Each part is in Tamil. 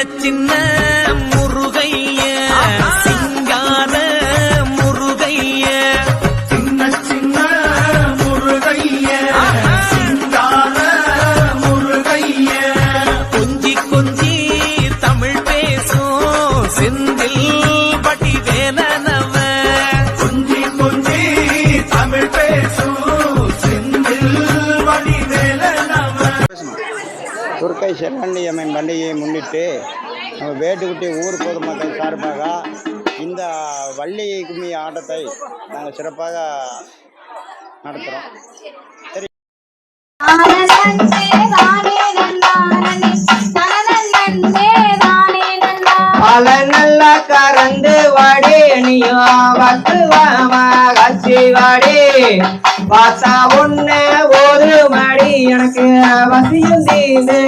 சின்ன செல்லாண்டி அம்மன் பண்டிகையை முன்னிட்டு நம்ம வேட்டுக்குட்டி ஊர் பொதுமக்கள் சார்பாக இந்த வள்ளி கும்மி ஆட்டத்தை நாங்கள் சிறப்பாக நடத்துகிறோம் சரி. பல நல்ல கறந்து வாடி நீயும் பத்துவாமா கச்சி வாடி. பாசா ஒண்ணு ஒரு மடி. எனக்கு வசியும் தீந்து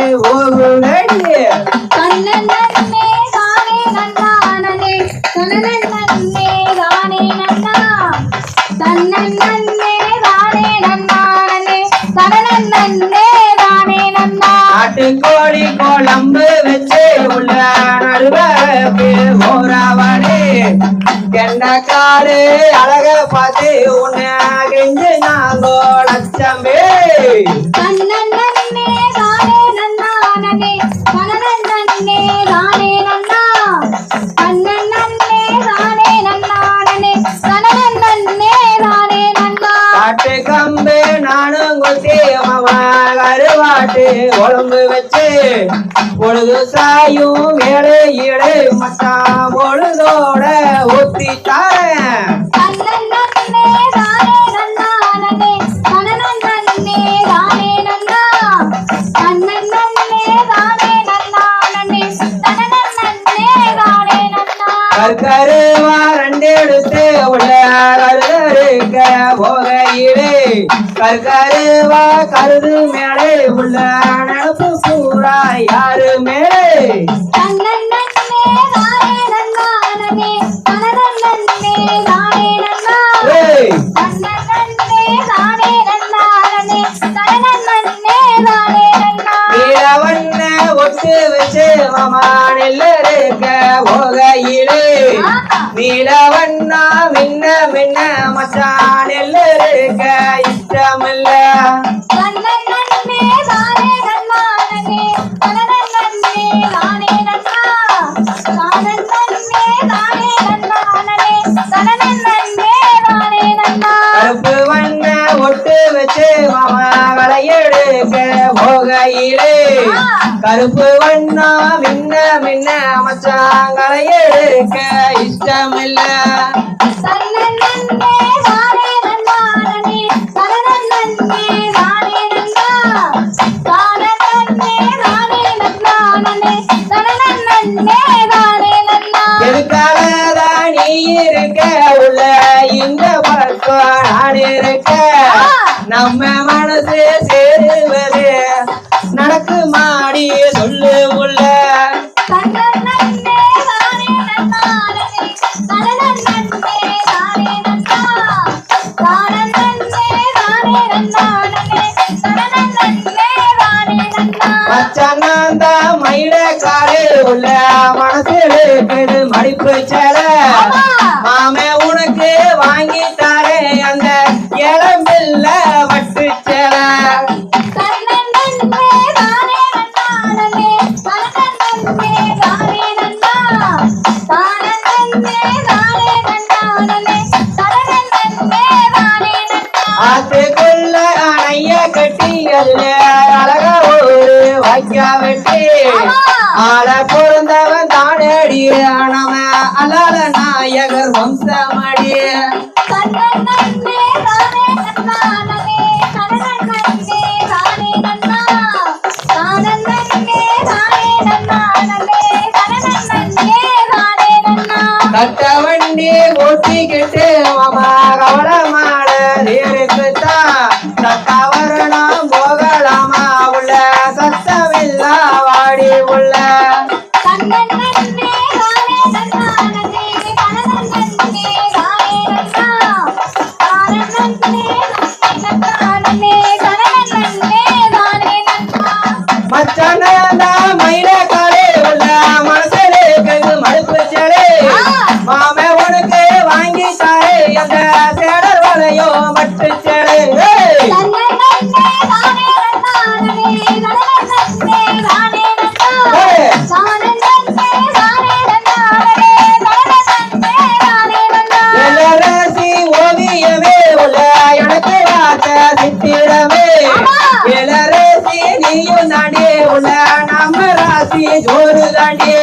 தானே நன்னா நாட்டுக்கோழி குழம்பு வச்சு உள்ள நடுவரப்பு ஓராவடி அழக பார்த்து உன்னை கெஞ்சு நாங்கோ லட்சமே. கண்ணன் கருவாட்டு குழம்பு வச்சு பொழுது சாயும் ஏழு ஏழு மச்சான் பொழுதோட ஊத்தி தாரேன். தன்னன்னே தானே கற்கருவா கருது மேலே உள்ள நடப்பு பூரா யாரு மேலே. ஒட்டு வச்சு மாமா நெல்லருக்க போகையிலே நீலவண்ணா மின்ன மின்ன மச்சான் நெல்லருக்க இஷ்டமில்ல. தானே நன்னானே தனனந்தே தானே நன்னா எதுக்காகதான் நீ இருக்க? உள்ள இந்த பக்கம் நான் இருக்க நம்ம மனசு உள்ள மனசு இருக்குது மடிப்பு சேல. மாமே உனக்கு வாங்கி தாரேன். அந்த இளம்பில்ல வட்டு சேல. தன்னன்னே கட்டி அல்ல அழக ஒரு வாய்க்கா வெட்டி. ஆள பொருந்தவன் தானடி நம்ம அலால நாயகர் வம்சமடி. தானே தானே தானே தானே கட்ட வண்டி ஓட்டிக்கிட்டு மாமா கவலமான இருக்குத்தான் தக்காவ சோறு தாண்டியே.